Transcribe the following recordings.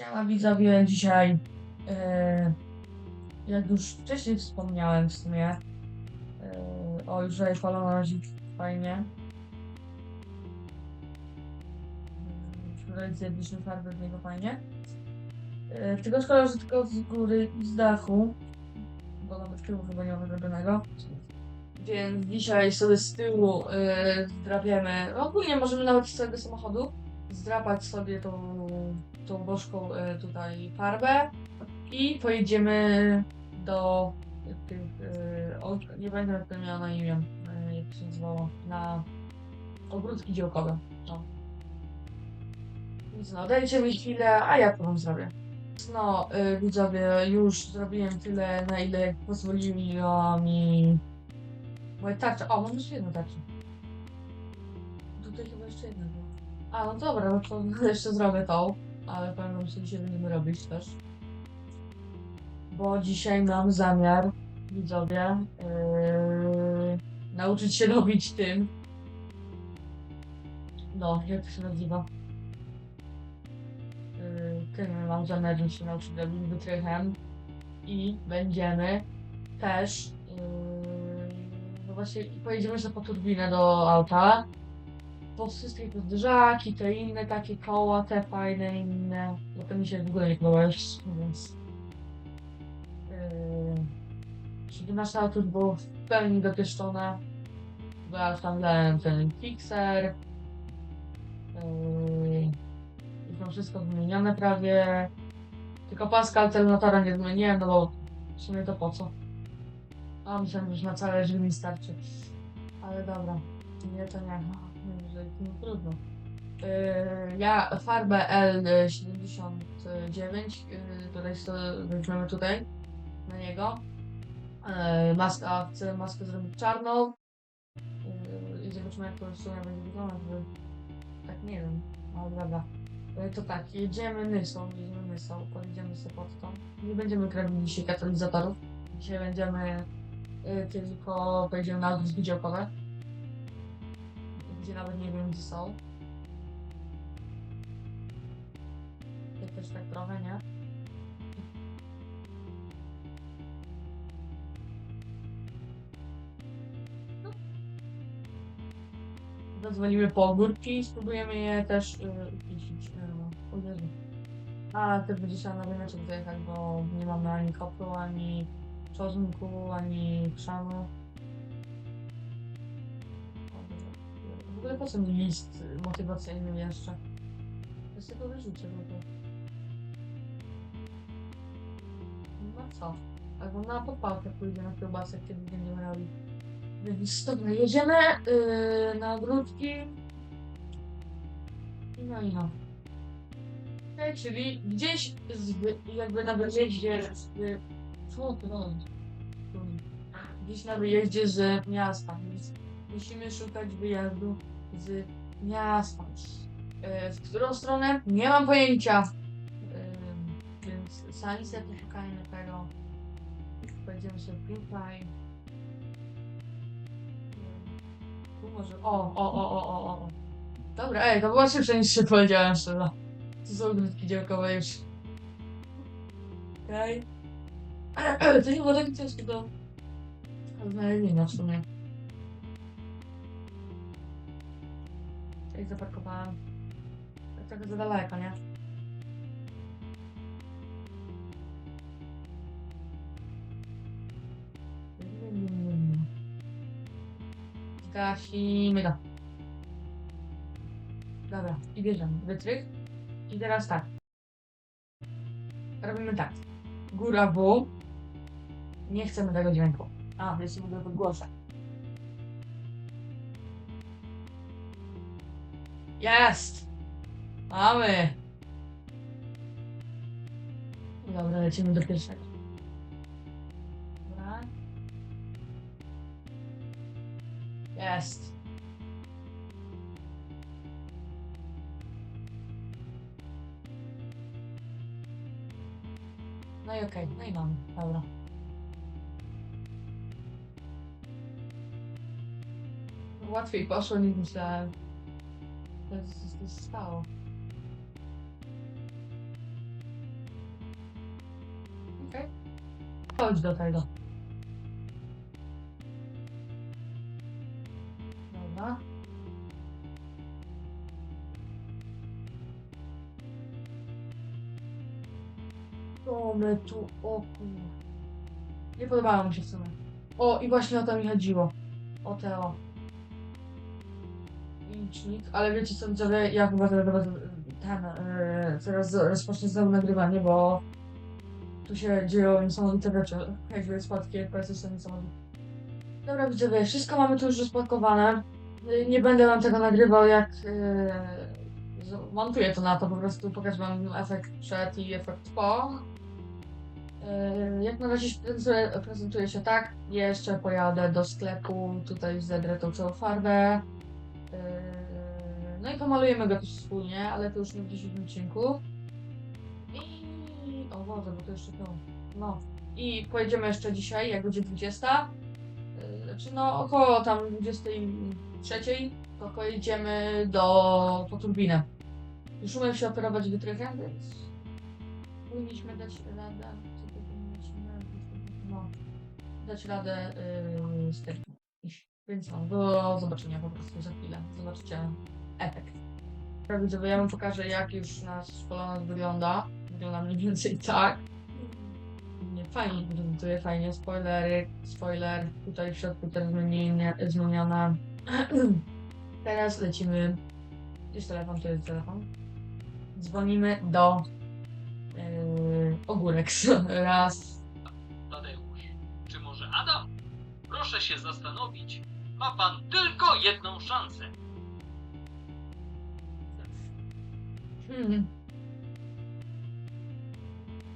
Siema widzowie, dzisiaj e, jak już wcześniej wspomniałem w sumie e, o tutaj polonozik fajnie. Tutaj zjedliśmy farbę w niego fajnie. E, tylko szkoda, że tylko z góry i z dachu bo nawet tyłu chyba nie ma wyrobionego więc dzisiaj sobie z tyłu e, zdrapiemy ogólnie możemy nawet z całego samochodu zdrapać sobie tą, tą bożką e, tutaj farbę i pojedziemy do tych, e, nie będę miała na imię, e, jak się nazywało, na ogródki działkowe. No. Więc no, dajcie mi chwilę, a ja to wam zrobię. No, widzowie, już zrobiłem tyle, na ile pozwoliła mi moje tarcze. O, mam jeszcze jedną tarczę. Tutaj chyba jeszcze jedna. A, no dobra, no to jeszcze zrobię tą, ale pewnie sobie dzisiaj będziemy robić też. Bo dzisiaj mam zamiar, widzowie, yy, nauczyć się robić tym. No, jak to się nazywa? Yy, tym mam zamiar się nauczyć robić wytrychem. I będziemy też, yy, no właśnie, pojedziemy sobie po turbinę do auta po wszystkie te zderzaki, te inne takie koła, te fajne inne, bo to mi się w ogóle nie podoba więc... Yy, 17 auto było w pełni dopieszczone, ja tam dałem ten fixer, yy, już mam wszystko wymienione prawie, tylko paska alternatora nie zmieniłem, no bo w sumie to po co? A myślałem, że na całe życie mi starczy, ale dobra, nie to nie. Że no trudno. Yy, ja farbę L79, yy, tutaj sobie tutaj na niego. Yy, maska, chcę maskę zrobić czarną. Yy, I zobaczymy jak to sumie będzie wyglądać, bo tak nie wiem, ale dobra. Yy, to tak, jedziemy Nysą, jedziemy Nysą, pojedziemy sobie pod tą. Nie będziemy kręcić dzisiaj katalizatorów. Dzisiaj będziemy tylko pojedziemy na ogródki działkowe nawet nie wiem gdzie są. Ja też tak trochę, nie? No. Zadzwonimy po ogórki i spróbujemy je też yy, pisić. Yy, Jezu. A, też będzie trzeba na ryneczek dojechać, bo nie mamy ani kopru, ani czosnku, ani chrzanu. Ogóle po co mi list y, motywacyjny jeszcze? To sobie to wyrzucę w ogóle. No co? Albo na podpałkę pójdę na kiełbasę, kiedy będziemy robić. Więc dobra, jedziemy yy, na ogródki. I no i no. Okay, czyli gdzieś z, jakby na wyjeździe z... Co to? Gdzieś na wyjeździe z miasta. Więc musimy szukać wyjazdu z miasta. E, W którą stronę? Nie mam pojęcia. E, Więc sami sobie poszukajmy tego. Będziemy sobie tutaj. Tu może. O, o, o, o, o, o. Dobra, ej, to było szybsze niż się powiedziałem szczerze. To są ogródki działkowe już. Okej. To nie było tak ciężkie do znalezienia w sumie. Zaparkowałam. Tak trochę za daleko, nie? Zgasimy go. Dobra, i bierzemy wytrych. I teraz tak. Robimy tak. Góra W. Nie chcemy tego dźwięku. A, więc się mogę wygłoszę. Jest! Mamy! Dobra, lecimy do pierwszego. Dobra. Jest. No i okej, no i mamy, dobra. Łatwiej poszło niż myślałem. Jest- to się stało. okej? Chodź do tego. Dobra. To my tu, o kur... Nie podobało mi się w sumie. O, i właśnie o to mi chodziło. O Teo. Ale wiecie co widzowie, ja chyba teraz ten, yy, teraz rozpocznę znowu nagrywanie, bo tu się dzieją niesamowite rzeczy. Jakby spadki FPS są niesamowite. Dobra widzowie, wszystko mamy tu już rozpakowane. Nie będę wam tego nagrywał jak yy, montuję to na to, po prostu pokażę wam efekt przed i efekt po. Yy, Jak na razie prezentuje się tak. Jeszcze pojadę do sklepu, tutaj zedrę tą całą farbę. Yy, No i pomalujemy go też wspólnie, ale to już nie w dzisiejszym odcinku. I... O Boże, bo to jeszcze to... No. I pojedziemy jeszcze dzisiaj, jak będzie 20. Yy, Znaczy no około tam 23, to pojedziemy do... po turbinę. Już umiem się operować wytrychem, więc powinniśmy dać radę. No. Dać radę yy, z tym. Więc no, do zobaczenia po prostu za chwilę. Zobaczycie efekt. Dobra, Widzowie, ja wam pokażę jak już nasz polonez wygląda. Wygląda mniej więcej tak. Nie, fajnie prezentuje, fajnie. Spoilery, spoiler. Tutaj w środku też zmienione. Teraz lecimy. Jest telefon, to jest telefon. Dzwonimy do yy, ogórek. Raz. Tadeusz. Czy może Adam? Proszę się zastanowić. Ma pan tylko jedną szansę. Hmm.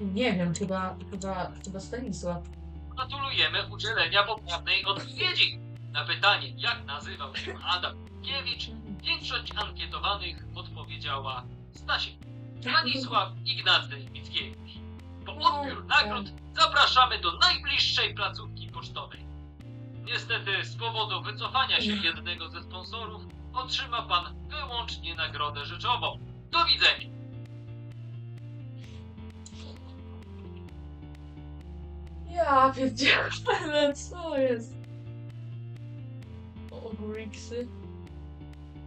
Nie wiem, chyba, chyba, chyba Stanisław. Gratulujemy udzielenia poprawnej odpowiedzi. Na pytanie, jak nazywał się Adam Mickiewicz, większość ankietowanych odpowiedziała Stasiek. Stanisław Ignacy Mickiewicz. Po odbiór nagród zapraszamy do najbliższej placówki pocztowej. Niestety z powodu wycofania się jednego ze sponsorów otrzyma pan wyłącznie nagrodę rzeczową. Do widzenia. Ja pierdzielę, co jest? O, Ogóriksy.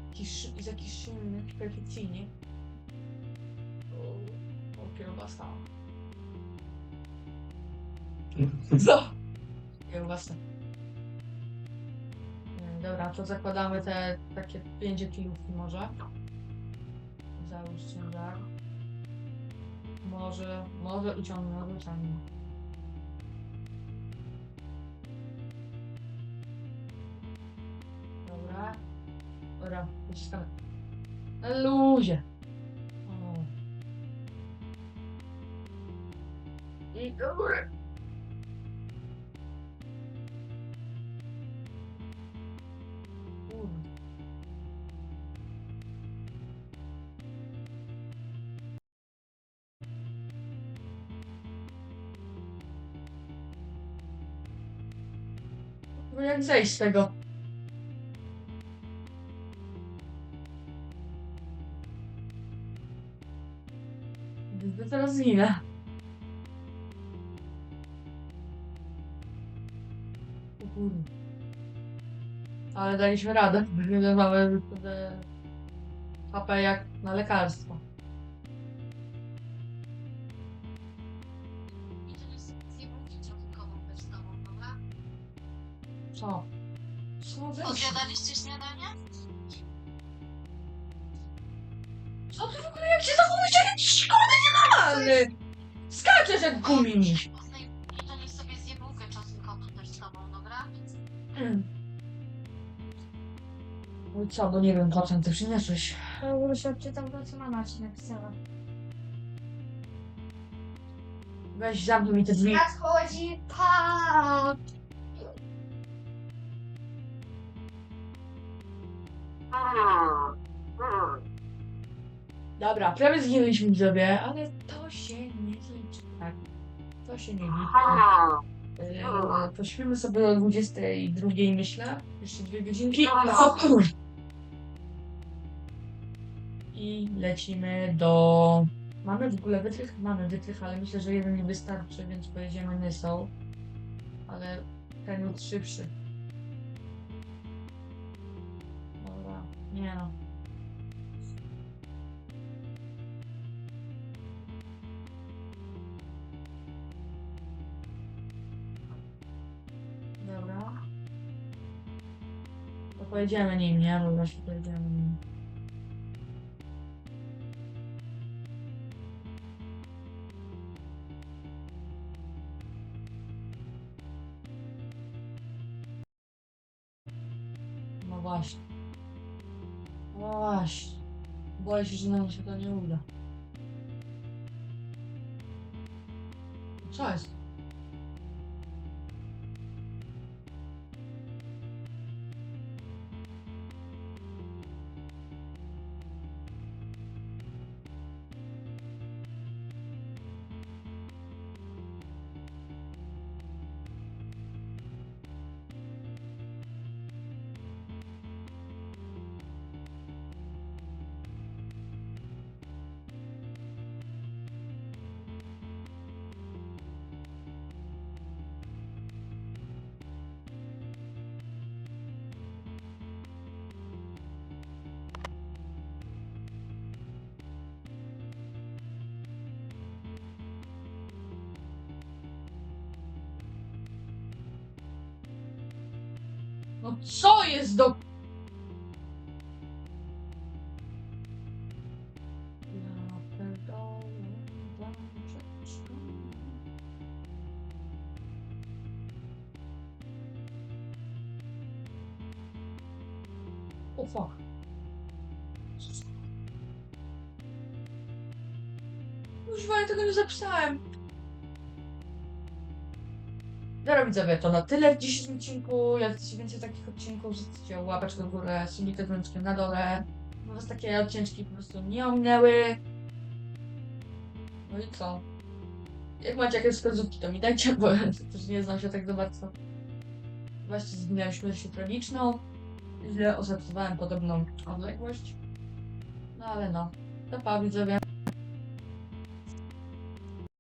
Jakiś, jakiś szumny, perfekcyjnie. O, o kiełbasa. Co? Kiełbasa. Dobra, to zakładamy te takie 5 kilówki może. Załóż ciężar. Może, może uciągnę, może. Dobra. Dobra, wyciskamy. Luzie. O. I do Jak zejść z tego? Gdyby teraz zginę. O kurde. Ale daliśmy radę. Kurde, HP jak na lekarstwo. Co? Co weź? Odjadaliście śniadanie? Co ty w ogóle jak się zachowujesz jak szkody nienormalny? Skaczesz jak gumiś. To niech sobie zje bułkę czosnkową też z tobą, dobra? No i co, bo nie wiem, potem ty przyniosłeś. Bo się odczytał to, co mama ci napisała. Weź zamknij mi te drzwi. Nadchodzi pan! Dobra, prawie zginęliśmy widzowie, ale to się nie liczy. Tak, to się nie liczy. Yy, pośpimy sobie o 22 myślę. Jeszcze dwie godzinki. I lecimy do Mamy w ogóle wytrych? Mamy wytrych, ale myślę, że jeden nie wystarczy, więc pojedziemy Nysą. Ale ten jest szybszy. Dobra, nie no. Dobra. To pojedziemy nim, nie? Bo właśnie pojedziemy nim. Właśnie. Właśnie. Boję się, że nam się to nie uda. Co jest? No co jest do... Ja? O fuck. Używaj, tego nie zapisałem. Dobra widzowie, to na tyle w dzisiejszym odcinku. Jak chcecie więcej takich odcinków, zostawcie łapeczkę w górę, subika dzwoneczkiem na dole. Bo was takie odcinki po prostu nie ominęły. No i co? Jak macie jakieś wskazówki, to mi dajcie, bo też nie znam się tak za bardzo. Właśnie zmieniałem śmierć tragiczną. Źle oszacowałem podobną odległość. No ale no. To pa widzowie.